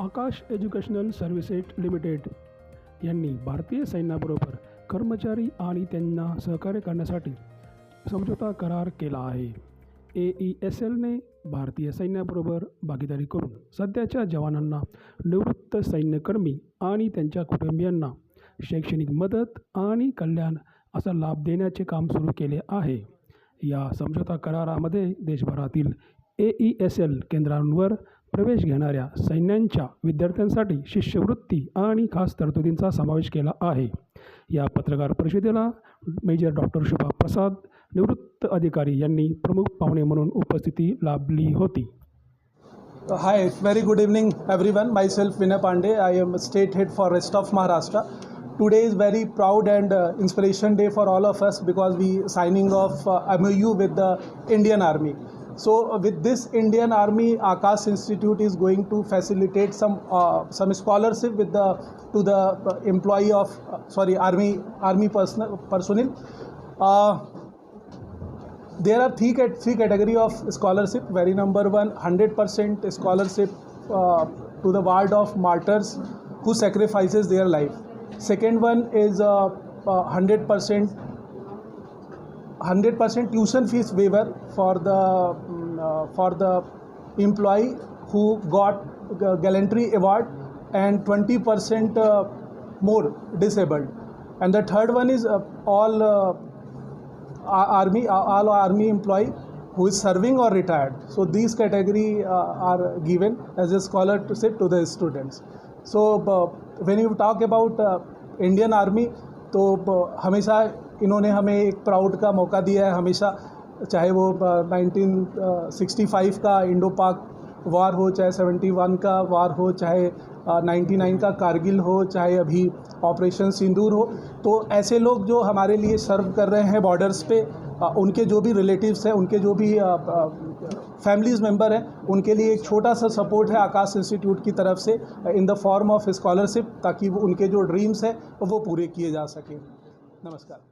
आकाश educational services limited यांनी भारतीय सैन्याबरोबर कर्मचारी आणि त्यांना सहकार्य करण्यासाठी समझोता करार केला आहे. ए ई एस एलने भारतीय सैन्याबरोबर भागीदारी करून सध्याच्या जवानांना निवृत्त सैन्यकर्मी आणि त्यांच्या कुटुंबियांना शैक्षणिक मदत आणि कल्याण असा लाभ देण्याचे काम सुरू केले आहे. या समझोता करारामध्ये देशभरातील ए ई एस एल केंद्रांवर प्रवेश घेणाऱ्या सैन्यांच्या विद्यार्थ्यांसाठी शिष्यवृत्ती आणि खास तरतुदींचा समावेश केला आहे. या पत्रकार परिषदेला मेजर डॉक्टर शुभा प्रसाद निवृत्त अधिकारी यांनी प्रमुख पाहुणे म्हणून उपस्थिती लाभली होती. Hi very good evening everyone myself Vinay Pandey I am state head for rest of Maharashtra today is very proud and inspiration day for all of us because we signing of M U with the Indian army So uh, with this Indian Army, Akash Institute is going to facilitate some uh, some scholarship with the to the uh, employee of uh, sorry army army personnel. Uh, there are three, three category of scholarship very number one 100% scholarship uh, to the ward of martyrs who sacrifices their life second one is uh, uh, 100% 100% tuition fees waiver for the for the employee who got gallantry award and 20% uh, more disabled and the third one is uh, all uh, ar- army all army employee who is serving or retired so these category uh, are given as a scholarship to the students so uh, when you talk about uh, indian army तो uh, हमेशा इन्होंने हमें एक proud का मौका दिया है हमेशा चाहे वो नाइनटीन सिक्सटी फाइव का इंडो पाक वार हो, चाहे सेवेंटी वन का वार हो, चाहे नाइन्टी नाइन का कारगिल हो, चाहे अभी ऑपरेशन सिंदूर हो तो ऐसे लोग जो हमारे लिए सर्व कर रहे हैं बॉर्डर्स पे उनके जो भी रिलेटिव्स हैं, उनके जो भी फैमिलीज़ मेंबर हैं, उनके लिए एक छोटा सा सपोर्ट है आकाश इंस्टीट्यूट की तरफ़ से, in the form of scholarship, ताकि वो, उनके जो ड्रीम्स हैं, वो पूरे किए जा सकें। नमस्कार।